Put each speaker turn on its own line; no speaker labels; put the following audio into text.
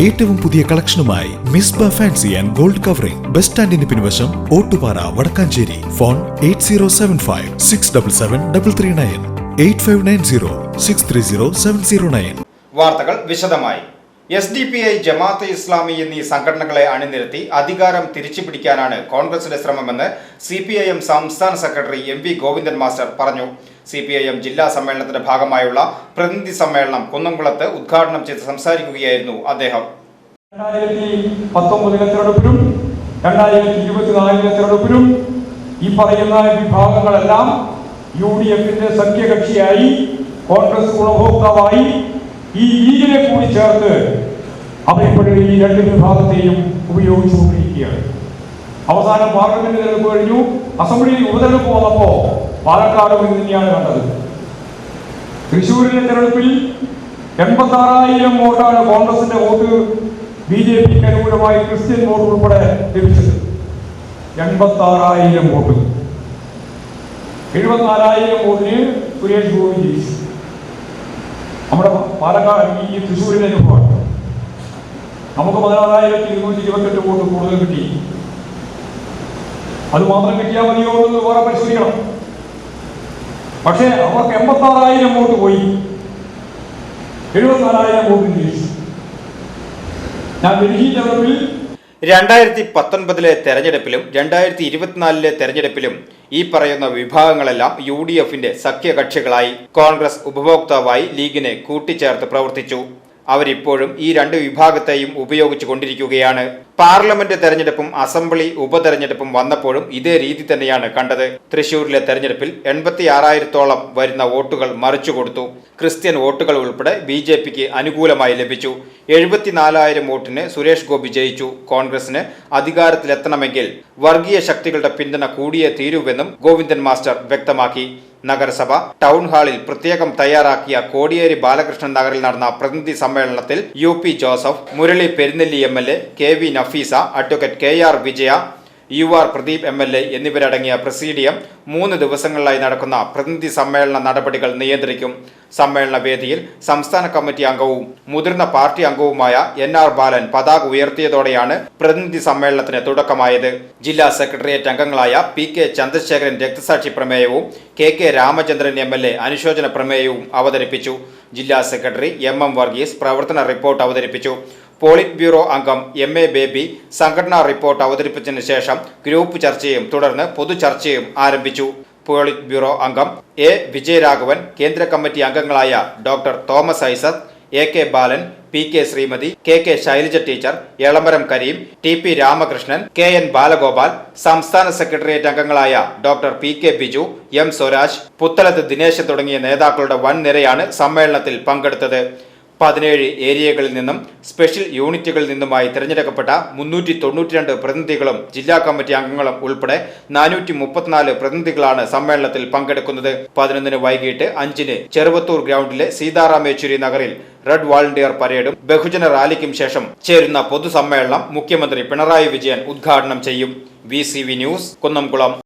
ഏറ്റവും പുതിയ കളക്ഷനുമായി Misba fancy and gold covering. Bus സ്റ്റാൻഡിന് പിൻവശം Ottupara Wadakkanchery. Phone eight zero seven five six double seven double three nine. Eight five nine zero six three zero seven zero nine.
വാർത്തകൾ വിശദമായി. S D P I Jamaat Islami എന്നീ സംഘടനകളെ അണിനിരത്തി അധികാരം തിരിച്ചു പിടിക്കാനാണ് കോൺഗ്രസിന്റെ ശ്രമമെന്ന് സി പി ഐ എം സംസ്ഥാന secretary M V Govindan master പറഞ്ഞു. സി പി ഐ എം ജില്ലാ സമ്മേളനത്തിന്റെ ഭാഗമായുള്ള പ്രതിനിധി സമ്മേളനം കുന്നംകുളത്ത് ഉദ്ഘാടനം ചെയ്ത് സംസാരിക്കുകയായിരുന്നു അദ്ദേഹം.
രണ്ടായിരത്തി പത്തൊമ്പതിലെ തെരഞ്ഞെടുപ്പിലും രണ്ടായിരത്തി ഇരുപത്തിനാലിലെ തെരഞ്ഞെടുപ്പിലും ഈ പറയുന്ന വിഭാഗങ്ങളെല്ലാം യു ഡി എഫിന്റെ സഖ്യകക്ഷിയായി കോൺഗ്രസ് ഗുണഭോക്താവായി ഈ ലീഗിനെ കൂടി ചേർത്ത് അവരിപ്പോഴും ഈ രണ്ട് വിഭാഗത്തെയും ഉപയോഗിച്ചുകൊണ്ടിരിക്കുകയാണ് അവസാനം പാർലമെന്റ് തെരഞ്ഞെടുപ്പ് കഴിഞ്ഞു. അസംബ്ലിയിൽ ഉപതെരഞ്ഞെടുപ്പ് വന്നപ്പോ പാലക്കാട് ഇത് തന്നെയാണ് കണ്ടത്. തൃശ്ശൂരിലെ തെരഞ്ഞെടുപ്പിൽ എൺപത്തി ആറായിരം വോട്ടാണ് കോൺഗ്രസിന്റെ വോട്ട് ബി ജെ പിക്ക് അനുകൂലമായി ക്രിസ്ത്യൻ വോട്ട് ഉൾപ്പെടെ ലഭിച്ചത്. എൺപത്തി ആറായിരം വോട്ട് എഴുപത്തിനാലായിരം വോട്ടിന് സുരേഷ് ഗോപി ജയിച്ചു. നമ്മുടെ പാലക്കാട് ഈ തൃശ്ശൂരിലെ അനുഭവമാണ്. നമുക്ക് പതിനാറായിരത്തി ഇരുന്നൂറ്റി ഇരുപത്തെട്ട് വോട്ട് കൂടുതൽ കിട്ടി. അത് മാത്രം കിട്ടിയാൽ മതിയോ എന്ന് വേറെ പരിശോധിക്കണം. പക്ഷേ അവർക്ക് എൺപത്തി ആറായിരം വോട്ട് പോയി. എഴുപത്തിനാലായിരം വോട്ട് ഞാൻ ഡൽഹി തെരഞ്ഞെടുപ്പിൽ
രണ്ടായിരത്തി പത്തൊൻപതിലെ തെരഞ്ഞെടുപ്പിലും രണ്ടായിരത്തി ഇരുപത്തിനാലിലെ തെരഞ്ഞെടുപ്പിലും ഈ പറയുന്ന വിഭാഗങ്ങളെല്ലാം യു ഡി എഫിന്റെ സഖ്യകക്ഷികളായി കോൺഗ്രസ് ഉപഭോക്താവായി ലീഗിനെ കൂട്ടിച്ചേർത്ത് പ്രവർത്തിച്ചു. അവരിപ്പോഴും ഈ രണ്ട് വിഭാഗത്തെയും ഉപയോഗിച്ചു കൊണ്ടിരിക്കുകയാണ്. പാർലമെന്റ് തെരഞ്ഞെടുപ്പും അസംബ്ലി ഉപതെരഞ്ഞെടുപ്പും വന്നപ്പോഴും ഇതേ രീതി തന്നെയാണ് കണ്ടത്. തൃശൂരിലെ തെരഞ്ഞെടുപ്പിൽ എൺപത്തി ആറായിരത്തോളം വരുന്ന വോട്ടുകൾ മറിച്ചു കൊടുത്തു. ക്രിസ്ത്യൻ വോട്ടുകൾ ഉൾപ്പെടെ ബി ജെ പിക്ക് അനുകൂലമായി ലഭിച്ചു. എഴുപത്തിനാലായിരം വോട്ടിന് സുരേഷ് ഗോപി ജയിച്ചു. കോൺഗ്രസിന് അധികാരത്തിലെത്തണമെങ്കിൽ വർഗീയ ശക്തികളുടെ പിന്തുണ കൂടിയേ തീരുവെന്നും ഗോവിന്ദൻ മാസ്റ്റർ വ്യക്തമാക്കി. നഗരസഭ ടൗൺ ഹാളിൽ പ്രത്യേകം തയ്യാറാക്കിയ കോടിയേരി ബാലകൃഷ്ണൻ നഗറിൽ നടന്ന പ്രതിനിധി സമ്മേളനത്തിൽ U P Joseph Murali Perunnelli M L A K V Nafeesa advocate K R Vijaya U R Pradeep M L A എന്നിവരടങ്ങിയ പ്രസീഡിയം മൂന്ന് ദിവസങ്ങളിലായി നടക്കുന്ന പ്രതിനിധി സമ്മേളന നടപടികൾ നിയന്ത്രിക്കും. സമ്മേളന വേദിയിൽ സംസ്ഥാന കമ്മിറ്റി അംഗവും മുതിർന്ന പാർട്ടി അംഗവുമായ എൻ ആർ ബാലൻ പതാക ഉയർത്തിയതോടെയാണ് പ്രതിനിധി സമ്മേളനത്തിന് തുടക്കമായത്. ജില്ലാ സെക്രട്ടേറിയറ്റ് അംഗങ്ങളായ പി കെ ചന്ദ്രശേഖരൻ രക്തസാക്ഷി പ്രമേയവും K K Ramachandran M L A അനുശോചന പ്രമേയവും അവതരിപ്പിച്ചു. ജില്ലാ സെക്രട്ടറി എം എം വർഗീസ് പ്രവർത്തന റിപ്പോർട്ട് അവതരിപ്പിച്ചു. പോളിറ്റ് ബ്യൂറോ അംഗം എം എ ബേബി സംഘടനാ റിപ്പോർട്ട് അവതരിപ്പിച്ചതിന് ശേഷം ഗ്രൂപ്പ് ചർച്ചയും തുടർന്ന് പൊതുചർച്ചയും ആരംഭിച്ചു. പോളിറ്റ് ബ്യൂറോ അംഗം എ വിജയരാഘവൻ കേന്ദ്ര കമ്മിറ്റി അംഗങ്ങളായ doctor Thomas Isaac A K Balan P K Sreemathi K K Shailaja teacher Elamaram Kareem T P Ramakrishnan K N Balagopal സംസ്ഥാന സെക്രട്ടേറിയറ്റ് അംഗങ്ങളായ doctor P K Biju M Swaraj Puthalath Dinesh തുടങ്ങിയ നേതാക്കളുടെ വൻ നിരയാണ് സമ്മേളനത്തിൽ പങ്കെടുത്തത്. പതിനേഴ് ഏരിയകളിൽ നിന്നും സ്പെഷ്യൽ യൂണിറ്റുകളിൽ നിന്നുമായി തിരഞ്ഞെടുക്കപ്പെട്ട മുന്നൂറ്റി തൊണ്ണൂറ്റിരണ്ട് പ്രതിനിധികളും ജില്ലാ കമ്മിറ്റി അംഗങ്ങളും ഉൾപ്പെടെ നാനൂറ്റി മുപ്പത്തിനാല് പ്രതിനിധികളാണ് സമ്മേളനത്തിൽ പങ്കെടുക്കുന്നത്. പതിനൊന്നിന് വൈകിട്ട് അഞ്ചിന് ചെറുവത്തൂർ ഗ്രൗണ്ടിലെ സീതാറാം യെച്ചൂരി നഗറിൽ റെഡ് വാളണ്ടിയർ പരേഡും ബഹുജന റാലിക്കും ശേഷം ചേരുന്ന പൊതുസമ്മേളനം മുഖ്യമന്ത്രി പിണറായി വിജയൻ ഉദ്ഘാടനം ചെയ്യും. V news Kunnamkulam.